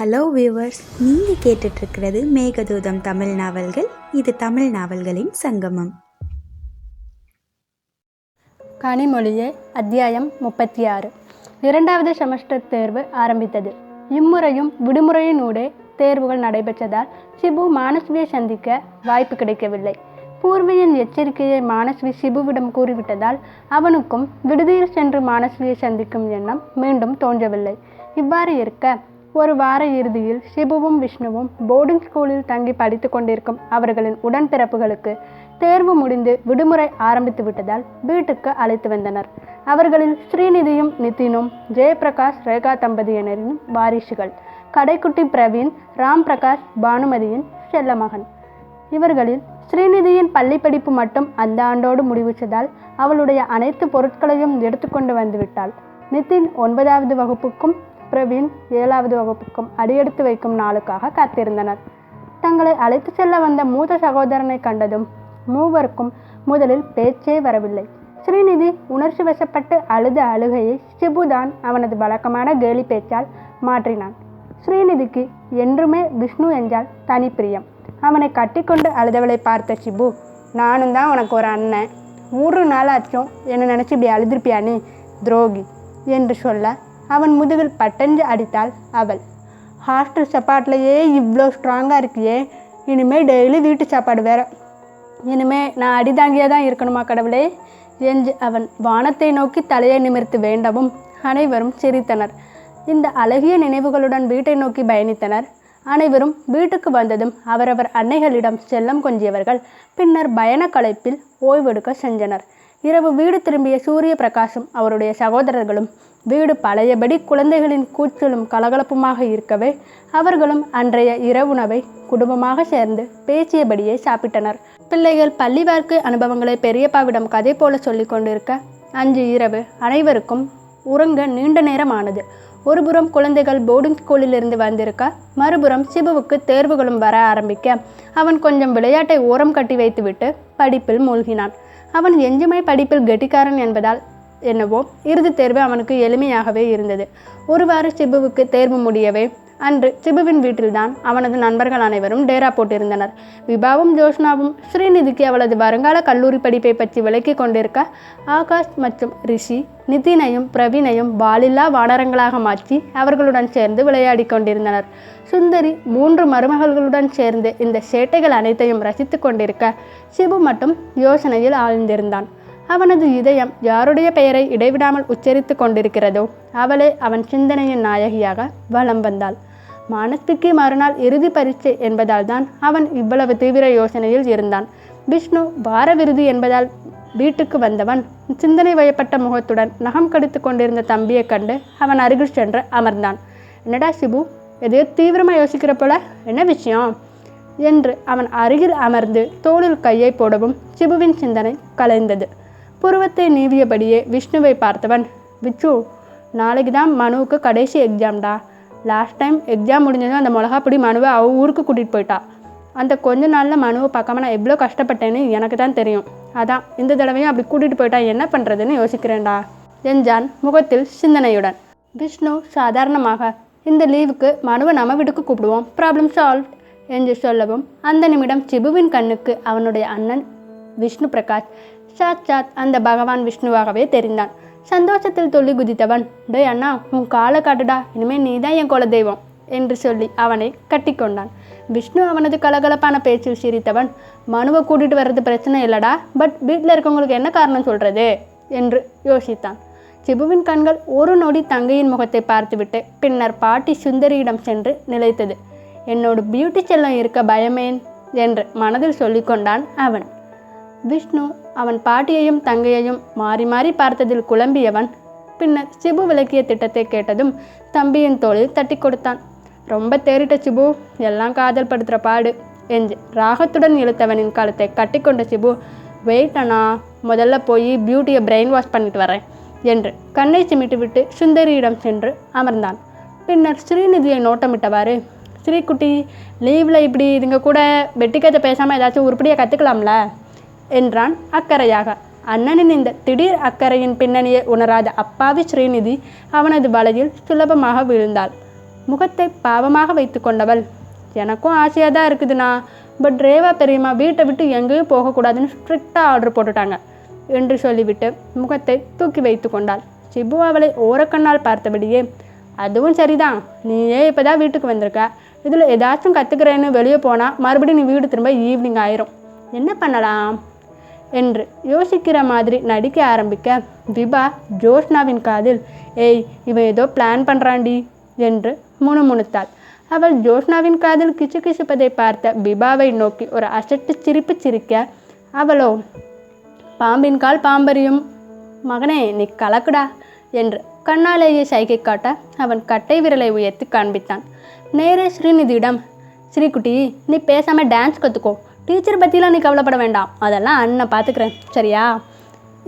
Hello viewers நீங்கள் கேட்டுட்ருக்கிறது மேகதூதம் தமிழ் நாவல்கள். இது தமிழ் நாவல்களின் சங்கமம். கனிமொழியே அத்தியாயம் முப்பத்தி ஆறு இரண்டாவது செமஸ்டர் தேர்வு ஆரம்பித்தது. இம்முறையும் விடுமுறையினூடே தேர்வுகள் நடைபெற்றதால் சிபு மானஸ்வியை சந்திக்க வாய்ப்பு கிடைக்கவில்லை. பூர்வியின் எச்சரிக்கையை மானஸ்வி சிபுவிடம் கூறிவிட்டதால் அவனுக்கும் விடுதியில் சென்று மானஸ்வியை சந்திக்கும் எண்ணம் மீண்டும் தோன்றவில்லை. இவ்வாறு இருக்க ஒரு வார இறுதியில் சிபுவும் விஷ்ணுவும் போர்டிங் ஸ்கூலில் தங்கி படித்து கொண்டிருக்கும் அவர்களின் உடன்பிறப்புகளுக்கு தேர்வு முடிந்து விடுமுறை ஆரம்பித்து விட்டதால் வீட்டுக்கு அழைத்து வந்தனர். அவர்களில் ஸ்ரீநிதியும் நிதினும் ஜெயபிரகாஷ் ரேகா தம்பதியினரின் வாரிசுகள். கடைக்குட்டி பிரவீன் ராம் பிரகாஷ் பானுமதியின் செல்ல மகன் இவர்களில் ஸ்ரீநிதியின் பள்ளி படிப்பு மட்டும் அந்த ஆண்டோடு முடிவுற்றதால் அவளுடைய அனைத்து பொருட்களையும் எடுத்துக்கொண்டு வந்துவிட்டாள் நிதின் ஒன்பதாவது வகுப்புக்கும் பிரவீன் ஏழாவது வகுப்புக்கும் அடியெடுத்து வைக்கும் நாளுக்காக காத்திருந்தனர். தங்களை அழைத்து செல்ல வந்த மூத்த சகோதரனை கண்டதும் மூவருக்கும் முதலில் பேச்சே வரவில்லை. ஸ்ரீநிதி உணர்ச்சி வசப்பட்டு அழுத அழுகையை சிபுதான் அவனது வழக்கமான கேலி பேச்சால் மாற்றினான். ஸ்ரீநிதிக்கு என்றுமே விஷ்ணு என்றால் தனி பிரியம். அவனை கட்டிக்கொண்டு அழுதவளை பார்த்த சிபு நானும் தான் உனக்கு ஒரு அண்ணன். ஒரு நாளாச்சும் என்னை நினச்சி இப்படி அழுதிருப்பியானே துரோகி என்று சொல்ல அவன் முதுகில் பட்டஞ்சு அடித்தாள் அவள். ஹாஸ்டல் சாப்பாட்டிலையே இவ்வளோ ஸ்ட்ராங்காக இருக்கியே இனிமேல் டெய்லி வீட்டு சாப்பாடு வேற. இனிமே நான் அடிதாங்கியாக தான் இருக்கணுமா கடவுளே? என்று அவன் வானத்தை நோக்கி தலையை நிமிர்த்து வேண்டவும் அனைவரும் சிரித்தனர். இந்த அழகிய நினைவுகளுடன் வீட்டை நோக்கி பயணித்தனர். அனைவரும் வீட்டுக்கு வந்ததும் அவரவர் அன்னைகளிடம் செல்லம் கொஞ்சியவர்கள் பின்னர் பயண களைப்பில் ஓய்வெடுக்க சென்றனர். இரவு வீடு திரும்பிய சூரிய பிரகாசும் அவருடைய சகோதரர்களும் வீடு பழையபடி குழந்தைகளின் கூச்சலும் கலகலப்புமாக இருக்கவே அவர்களும் அன்றைய இரவுணவை குடும்பமாக சேர்ந்து பேசியபடியே சாப்பிட்டனர். பிள்ளைகள் பள்ளி வாழ்க்கை அனுபவங்களை பெரியப்பாவிடம் கதை போல சொல்லி கொண்டிருக்க அன்று இரவு அனைவருக்கும் உறங்க நீண்ட நேரம் ஆனது ஒருபுறம் குழந்தைகள் போர்டிங் ஸ்கூலிலிருந்து வந்திருக்க மறுபுறம் சிபுவுக்கு தேர்வுகளும் வர ஆரம்பிக்க அவன் கொஞ்சம் விளையாட்டை ஓரம் கட்டி வைத்துவிட்டு படிப்பில் மூழ்கினான். அவன் எஞ்சுமை படிப்பில் கெட்டிக்காரன் என்பதால் என்னவோ இறுதித் தேர்வு அவனுக்கு எளிமையாகவே இருந்தது. ஒருவாறு சிபுவுக்கு தேர்வு முடியவே அன்று சிபுவின் வீட்டில்தான் அவனது நண்பர்கள் அனைவரும் டேரா போட்டிருந்தனர். விபாவும் ஜோஷ்னாவும் ஸ்ரீநிதிக்கு அவளது வருங்கால கல்லூரி படிப்பை பற்றி விளக்கி கொண்டிருக்க ஆகாஷ் மற்றும் ரிஷி நிதினையும் பிரவீனையும் வாலில்லா வானரங்களாக மாற்றி அவர்களுடன் சேர்ந்து விளையாடி கொண்டிருந்தனர். சுந்தரி மூன்று மருமகள்களுடன் சேர்ந்து இந்த சேட்டைகள் அனைத்தையும் ரசித்து கொண்டிருக்க சிபு மட்டும் யோசனையில் ஆழ்ந்திருந்தான். அவனது இதயம் யாருடைய பெயரை இடைவிடாமல் உச்சரித்து கொண்டிருக்கிறதோ அவளே அவன் சிந்தனையின் நாயகியாக வலம் வந்தாள். மானத்துக்கு மறுநாள் இறுதி பரீட்சை என்பதால் தான் அவன் இவ்வளவு தீவிர யோசனையில் இருந்தான். விஷ்ணு வார விருதி என்பதால் வீட்டுக்கு வந்தவன் சிந்தனை வயப்பட்ட முகத்துடன் நகம் கடித்து கொண்டிருந்த தம்பியை கண்டு அவன் அருகில் சென்று அமர்ந்தான். என்னடா சிபு எதையோ தீவிரமாக யோசிக்கிற போல? என்ன விஷயம்? என்று அவன் அருகில் அமர்ந்து தோளில் கையை போடவும் சிபுவின் சிந்தனை கலைந்தது. புருவத்தை நீவியபடியே விஷ்ணுவை பார்த்தவன் விச்சு நாளைக்கு தான் மனுவுக்கு கடைசி எக்ஸாம்டா லாஸ்ட் டைம் எக்ஸாம் முடிஞ்சதும் அந்த மிளகாப்பொடி மனுவை அவள் ஊருக்கு கூட்டிகிட்டு போயிட்டா. அந்த கொஞ்ச நாளில் மனுவை பார்க்காம நான் எவ்வளோ கஷ்டப்பட்டேன்னு எனக்கு தான் தெரியும். அதான் இந்த தடவையும் அப்படி கூட்டிகிட்டு போயிட்டா என்ன பண்ணுறதுன்னு யோசிக்கிறேன்டா. என்றான் முகத்தில் சிந்தனையுடன். விஷ்ணு சாதாரணமாக. இந்த லீவுக்கு மனுவை நம்ம வீட்டுக்கு கூப்பிடுவோம். ப்ராப்ளம் சால்வ் என்று சொல்லவும் அந்த நிமிடம் சிபுவின் கண்ணுக்கு அவனுடைய அண்ணன் விஷ்ணு பிரகாஷ் சாட்சாத் அந்த பகவான் விஷ்ணுவாகவே தெரிந்தான். சந்தோஷத்தில் துள்ளி குதித்தவன் டேய் அண்ணா உன் காலை காட்டுடா இனிமேல் நீ தான் என் குலதெய்வம் என்று சொல்லி அவனை கட்டிக்கொண்டான் விஷ்ணு அவனது கலகலப்பான பேச்சில் சிரித்தவன் மனுவை கூட்டிட்டு வர்றது பிரச்சனை இல்லடா பட் வீட்டில் இருக்கவங்களுக்கு என்ன காரணம் சொல்றது? என்று யோசித்தான். சிபுவின் கண்கள் ஒரு நொடி தங்கையின் முகத்தை பார்த்துவிட்டு பின்னர் பாட்டி சுந்தரியிடம் சென்று நிலைத்தது. என்னோட பியூட்டி செல்லம் இருக்க பயமேன்? என்று மனதில் சொல்லிக்கொண்டான் அவன். விஷ்ணு அவன் பாட்டியையும் தங்கையையும் மாறி மாறி பார்த்ததில் குழம்பியவன் பின்னர் சிபு விளக்கிய திட்டத்தை கேட்டதும் தம்பியின் தோளில் தட்டி கொடுத்தான். ரொம்ப தேறிட்ட சிபு எல்லாம் காதல் படுத்துகிற பாடு என்று ராகத்துடன் இழுத்தவனின் கழுத்தை கட்டிக்கொண்ட சிபு வெயிட் அண்ணா முதல்ல போய் பியூட்டியை பிரெயின் வாஷ் பண்ணிட்டு வரேன் என்று கண்ணை சிமிட்டு விட்டு சுந்தரியிடம் சென்று அமர்ந்தான். பின்னர் ஸ்ரீநிதியை நோட்டமிட்டவாறு ஸ்ரீகுட்டி லீவில் இப்படி இதுங்க கூட வெட்டிக்கதை பேசாமல் ஏதாச்சும் உருப்படியாக கற்றுக்கலாம்ல என்றான் அக்கறையாக. அண்ணனின் இந்த திடீர் அக்கறையின் பின்னணியை உணராத அப்பாவி ஸ்ரீநிதி அவனது வலையில் சுலபமாக விழுந்தாள். முகத்தை பாவமாக வைத்து கொண்டவள். எனக்கும் ஆசையாக தான் இருக்குதுண்ணா. பட் ரேவா பெரியம்மா வீட்டை விட்டு எங்கேயும் போகக்கூடாதுன்னு ஸ்ட்ரிக்டாக ஆர்டர் போட்டுட்டாங்க என்று சொல்லிவிட்டு முகத்தை தூக்கி வைத்து கொண்டாள். சிபு அவளை ஓரக்கண்ணால் பார்த்தபடியே அதுவும் சரிதான். நீயே இப்போ தான் வீட்டுக்கு வந்திருக்க. இதில் ஏதாச்சும் கற்றுக்கிறேன்னு வெளியே போனால் மறுபடியும் நீ வீடு திரும்ப ஈவினிங் ஆயிரும். என்ன பண்ணலாம்? என்று யோசிக்கிற மாதிரி நடிக்க ஆரம்பிக்க விபா ஜோஷ்னாவின் காதில் ஏய் இவன் ஏதோ பிளான் பண்ணுறாண்டி என்று முணுமுணுத்தாள். அவள் ஜோஷ்னாவின் காதில் கிச்சு கிசுப்பதை பார்த்த பிபாவை நோக்கி ஒரு அசட்டு சிரிப்பு சிரிக்க அவளோ பாம்பின் கால் பாம்பரியும் மகனே நீ கலக்குடா என்று கண்ணாலேயே சைகை காட்ட அவன் கட்டை விரலை உயர்த்தி காண்பித்தான். நேரே ஸ்ரீநிதியிடம் ஸ்ரீகுட்டி நீ பேசாமல் டான்ஸ் கற்றுக்கோ டீச்சர் பற்றிலாம் நீ கவலைப்பட வேண்டாம். அதெல்லாம் அண்ணன் பார்த்துக்கிறேன் சரியா?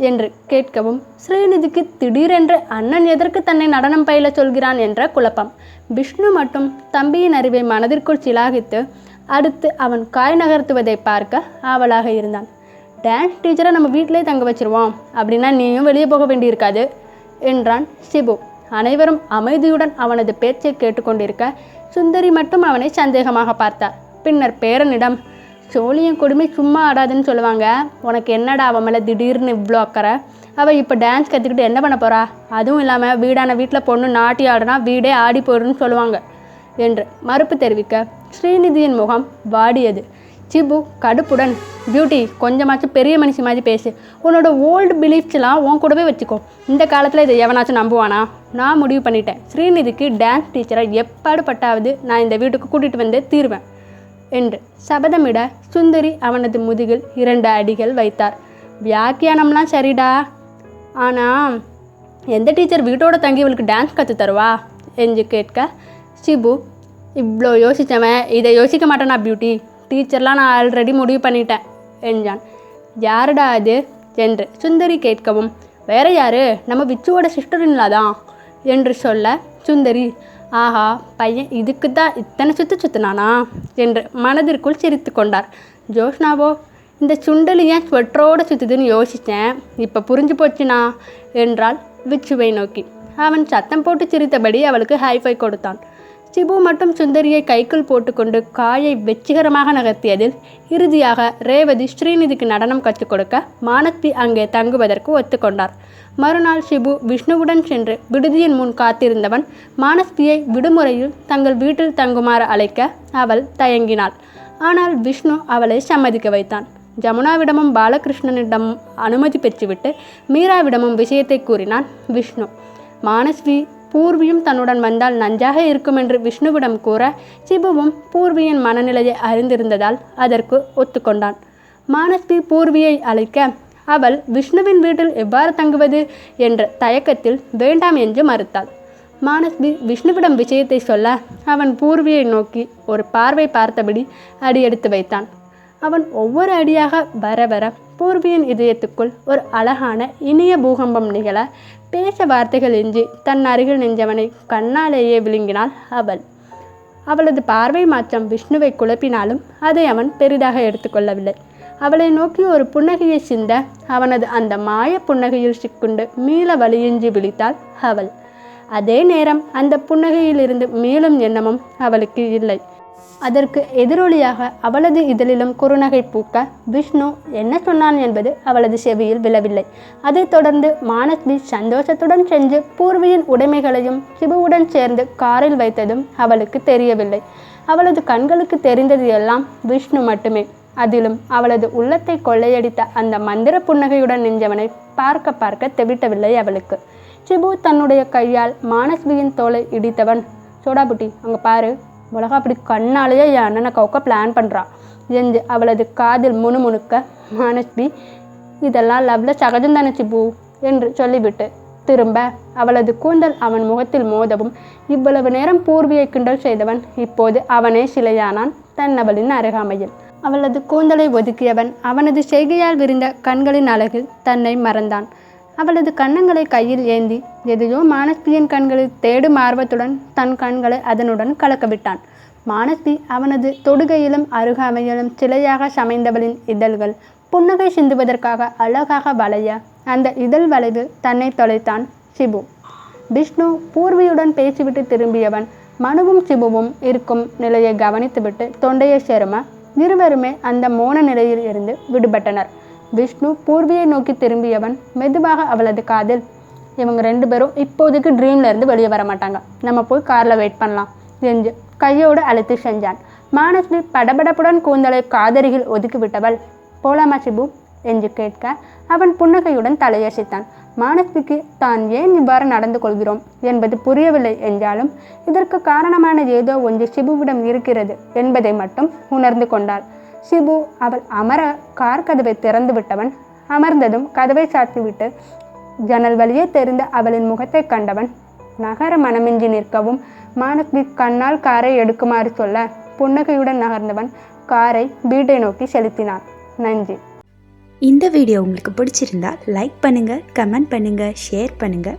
என்று கேட்கவும் ஸ்ரீநிதிக்கு திடீரென்று அண்ணன் எதற்கு தன்னை நடனம் பயில சொல்கிறான்? என்ற குழப்பம். விஷ்ணு மட்டும் தம்பியின் அறிவை மனதிற்குள் சிலாகித்து அடுத்து அவன் காய் நகர்த்துவதை பார்க்க ஆவலாக இருந்தான். டான்ஸ் டீச்சரை நம்ம வீட்டிலே தங்க வச்சிருவோம். அப்படின்னா நீயும் வெளியே போக வேண்டியிருக்காது என்றான் சிபு. அனைவரும் அமைதியுடன் அவனது பேச்சை கேட்டுக்கொண்டிருக்க சுந்தரி மட்டும் அவனை சந்தேகமாக பார்த்தார். பின்னர் பேரனிடம் சோழியன் கொடுமை சும்மா ஆடாதுன்னு சொல்லுவாங்க. உனக்கு என்னடா அவன் மேலே திடீர்னு இவ்வளோ அக்கறை? அவள் இப்போ டான்ஸ் கற்றுக்கிட்டு என்ன பண்ண போகிறா அதுவும் இல்லாமல் வீடான வீட்டில் பொண்ணு நாட்டி ஆடுனா வீடே ஆடி போயிடுன்னு சொல்லுவாங்க என்று மறுப்பு தெரிவிக்க ஸ்ரீநிதியின் முகம் வாடியது. சிபு கடுப்புடன் பியூட்டி கொஞ்சமாச்சும் பெரிய மனுஷி மாதிரி பேசு. உன்னோட ஓல்டு பிலீஃப்ஸ்லாம் உன் கூடவே வச்சுக்கோ. இந்த காலத்தில் இதை எவனாச்சும் நம்புவானா? நான் முடிவு பண்ணிட்டேன். ஸ்ரீநிதிக்கு டான்ஸ் டீச்சரை எப்பாடு பட்டாவது நான் இந்த வீட்டுக்கு கூட்டிகிட்டு வந்து தீருவேன். என்று சபதமிட சுந்தரி அவனது முதுகில் இரண்டு அடிகள் வைத்தார். வியாக்கியானம்லாம் சரிடா. ஆனால் எந்த டீச்சர் வீட்டோட தங்கி இவளுக்கு டான்ஸ் கற்று தருவா? என்று கேட்க சிபு இவ்வளோ யோசித்தவன் இதை யோசிக்க மாட்டேனா பியூட்டி டீச்சர்லாம் நான் ஆல்ரெடி முடிவு பண்ணிட்டேன் என்றான். யாருடா அது? என்று சுந்தரி கேட்கவும் வேற யாரு? நம்ம விச்சுவோட சிஸ்டர் இல்லாதான் என்று சொல்ல சுந்தரி ஆஹா பையன் இதுக்கு தான் இத்தனை சுத்து சுத்துனானா? என்று மனதிற்குள் சிரித்து கொண்டார். ஜோஷ்னாவோ இந்த சுண்டலி ஏன் ஸ்வெட்டரோட சுத்துதுன்னு யோசித்தேன் இப்போ புரிஞ்சு போச்சுனா? என்றாள் விச்சுவை நோக்கி. அவன் சத்தம் போட்டு சிரித்தபடி அவளுக்கு ஹைஃபை கொடுத்தான். சிபு மற்றும் சுந்தரியை கைக்குள் போட்டுக்கொண்டு காயை வெற்றிகரமாக நகர்த்தியதில் இறுதியாக ரேவதி ஸ்ரீநிதிக்கு நடனம் கற்றுக் கொடுக்க மானத்தி அங்கே தங்குவதற்கு ஒத்துக்கொண்டார். மறுநாள் சிபு விஷ்ணுவுடன் சென்று விடுதியின் முன் காத்திருந்தவன் மானஸ்தியை விடுமுறையில் தங்கள் வீட்டில் தங்குமாறு அழைக்க அவள் தயங்கினாள். ஆனால் விஷ்ணு அவளை சம்மதிக்க வைத்தான். ஜமுனாவிடமும் பாலகிருஷ்ணனிடமும் அனுமதி பெற்றுவிட்டு மீராவிடமும் விஷயத்தை கூறினான் விஷ்ணு. மானஸ்வி பூர்வியும் தன்னுடன் வந்தால் நன்றாக இருக்கும் என்று விஷ்ணுவிடம் கூற சிபுவும் பூர்வியின் மனநிலையை அறிந்திருந்ததால் அதற்கு ஒத்துக்கொண்டான். மானஸ்வி பூர்வியை அழைக்க அவள் விஷ்ணுவின் வீட்டில் எவ்வாறு தங்குவது? என்ற தயக்கத்தில் வேண்டாம் என்று மறுத்தாள். மானஸ்வி விஷ்ணுவிடம் விஷயத்தை சொல்ல அவன் பூர்வியை நோக்கி ஒரு பார்வை பார்த்தபடி அடியெடுத்து வைத்தான். அவன் ஒவ்வொரு அடியாக வர வர பூர்வியின் இதயத்துக்குள் ஒரு அழகான இனிய பூகம்பம் நிகழ பேச வார்த்தைகள் இன்றி தன் அருகில் நின்றவனை கண்ணாலேயே விழுங்கினாள் அவள். அவளது பார்வை மாற்றம் விஷ்ணுவை குழப்பினாலும் அதை அவன் பெரிதாக எடுத்துக்கொள்ளவில்லை அவளை நோக்கி ஒரு புன்னகையை சிந்த அவனது அந்த மாய புன்னகையில் சிக்குண்டு மீள வழியின்றி விழித்தாள் அவள். அதே நேரம் அந்த புன்னகையிலிருந்து மீளும் எண்ணமும் அவளுக்கு இல்லை. அதற்கு எதிரொலியாக அவளது இதழிலும் குறுநகை பூக்க விஷ்ணு என்ன சொன்னான் என்பது அவளது செவியில் விழவில்லை. அதைத் தொடர்ந்து மானஸ்வி சந்தோஷத்துடன் சென்று பூர்வியின் உடைமைகளையும் சிபுவுடன் சேர்ந்து காரில் வைத்ததும் அவளுக்கு தெரியவில்லை. அவளது கண்களுக்கு தெரிந்தது எல்லாம் விஷ்ணு மட்டுமே. அதிலும் அவளது உள்ளத்தை கொள்ளையடித்த அந்த மந்திர புன்னகையுடன் நின்றவனை பார்க்க பார்க்க தெவிட்டவில்லை அவளுக்கு. சிபு தன்னுடைய கையால் மானஸ்வியின் தோலை இடித்தவன் சோடாபுட்டி அங்கே பாரு. உலகம் அப்படி கண்ணாலேயே என் அண்ணனை கவுக்க பிளான் பண்ணுறான் என்று அவளது காதில் முணுமுணுக்க மானஸ்வி இதெல்லாம் லவ்ல சகஜம் தானே பூ என்று சொல்லிவிட்டு திரும்ப. அவளது கூந்தல் அவன் முகத்தில் மோதவும் இவ்வளவு நேரம் பூர்வியை கிண்டல் செய்தவன் இப்போது அவனே சிலையானான் தன்னவளின் அருகாமையில். அவளது கூந்தலை ஒதுக்கியவன் அவனது செய்கையால் விரிந்த கண்களின் அழகில் தன்னை மறந்தான். அவளது கன்னங்களை கையில் ஏந்தி எதையோ மானஸ்தியின் கண்களில் தேடும் ஆர்வத்துடன் தன் கண்களை அதனுடன் கலக்கவிட்டான். மானஸ்தி அவனது தொடுகையிலும் அருகாமையிலும் சிலையாக சமைந்தவளின் இதழ்கள் புன்னகை சிந்துவதற்காக அழகாக வளைய அந்த இதழ் வளைவு தன்னை தொலைத்தான் சிபு. விஷ்ணு பூர்வியுடன் பேசிவிட்டு திரும்பியவன் மனுவும் சிபுவும் இருக்கும் நிலையை கவனித்துவிட்டு தொண்டையை சேருமா இருவருமே அந்த மோன நிலையில் இருந்து விடுபட்டனர். விஷ்ணு பூர்வியை நோக்கி திரும்பியவன் மெதுவாக அவளது காதில் இவங்க ரெண்டு பேரும் இப்போதைக்கு ட்ரீம்லேருந்து வெளியே வர மாட்டாங்க. நம்ம போய் காரில் வெயிட் பண்ணலாம் என்று கையோடு அழைத்து செஞ்சான் மானஸ்வி படபடப்புடன் கூந்தலை காதருகில் ஒதுக்கிவிட்டவள் போலாமா சிபு? என்று கேட்க அவன் புன்னகையுடன் தலையசைத்தான். மானஸ்விக்கு தான் ஏன் இவ்வாறு நடந்து கொள்கிறோம்? என்பது புரியவில்லை என்றாலும் இதற்கு காரணமான ஏதோ ஒன்று சிபுவிடம் இருக்கிறது என்பதை மட்டும் உணர்ந்து கொண்டாள். சிபு அவள் அமர கார் கதவை திறந்து விட்டவன். அமர்ந்ததும் கதவை சாத்திவிட்டு ஜன்னல் வழியே தெரிந்த அவளின் முகத்தை கண்டவன். நகர மனமின்றி நிற்கவும் மானஸ்வி கண்ணால் காரை எடுக்குமாறு சொல்ல புன்னகையுடன் நகர்ந்தவன் காரை வீட்டை நோக்கி செலுத்தினான். நன்றி. இந்த வீடியோ உங்களுக்கு பிடிச்சிருந்தா லைக் பண்ணுங்கள் கமெண்ட் பண்ணுங்கள் ஷேர் பண்ணுங்கள்